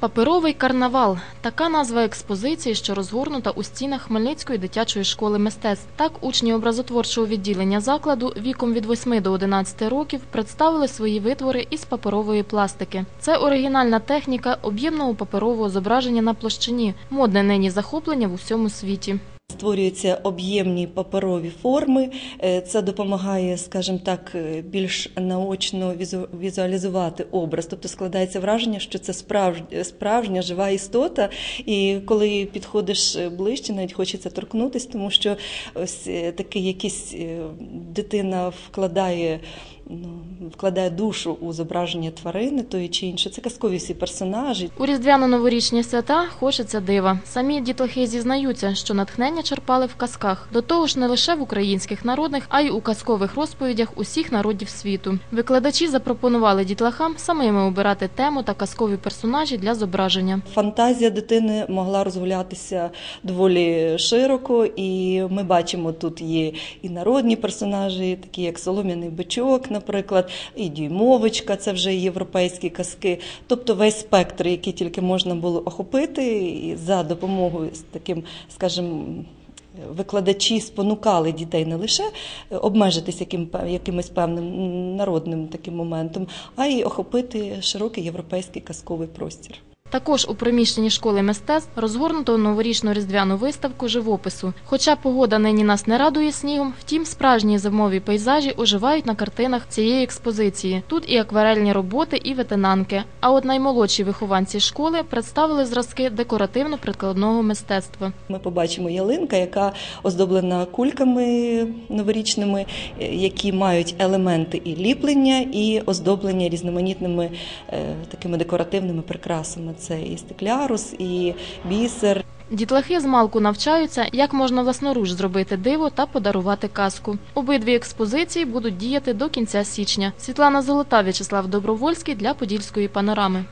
Паперовий карнавал така назва експозиції, що розгорнута у стінах Хмельницької дитячої школи мистецтв. Так учні образотворчого відділення закладу віком від 8 до 11 років представили свої витвори із паперової пластики. Це оригінальна техніка об'ємного паперового зображення на площині, модне нині захоплення в усьому світі. Створюються об'ємні паперові форми. Е, Це допомагає, скажімо так, е, більш наочно візу- візуалізувати образ. Тобто складається враження, що це справжня, справжня жива істота. І коли підходиш е, ближче, навіть хочеться торкнутися, тому що ось такий якийсь дитина вкладає. Ну, вкладає душу у зображення тварини тої чи іншої. Це казкові всі персонажі. У різдвяно-новорічні свята хочеться дива. Самі дітлахи зізнаються, що натхнення черпали в казках. До того ж, не лише в українських народних, а й у казкових розповідях усіх народів світу. Викладачі запропонували дітлахам самими обирати тему та казкові персонажі для зображення. Фантазія дитини могла розгулятися доволі широко, і ми бачимо, тут є і народні персонажі, такі як Солом'яний бичок, наприклад, і Дюймовочка, це вже європейські казки. Тобто весь спектр, який тільки можна було охопити, і за допомогою з таким, скажімо, Викладачі спонукали дітей не лише обмежитись яким, якимось певним народним таким моментом, а й охопити широкий європейський казковий простір. Також у приміщенні школи мистецтв розгорнуто новорічну різдвяну виставку живопису. Хоча погода нині нас не радує снігом, втім справжні зимові пейзажі оживають на картинах цієї експозиції. Тут і акварельні роботи, і ветенанки. А от наймолодші вихованці школи представили зразки декоративно-прикладного мистецтва. Ми побачимо ялинка, яка оздоблена кульками новорічними, які мають елементи і ліплення, і оздоблення різноманітними е, такими декоративними прикрасами. Це і стеклярус, і бісер. Дітлахи з малку навчаються, як можна власноруч зробити диво та подарувати казку. Обидві експозиції будуть діяти до кінця січня. Світлана Золота, В'ячеслав Добровольський для Подільської панорами.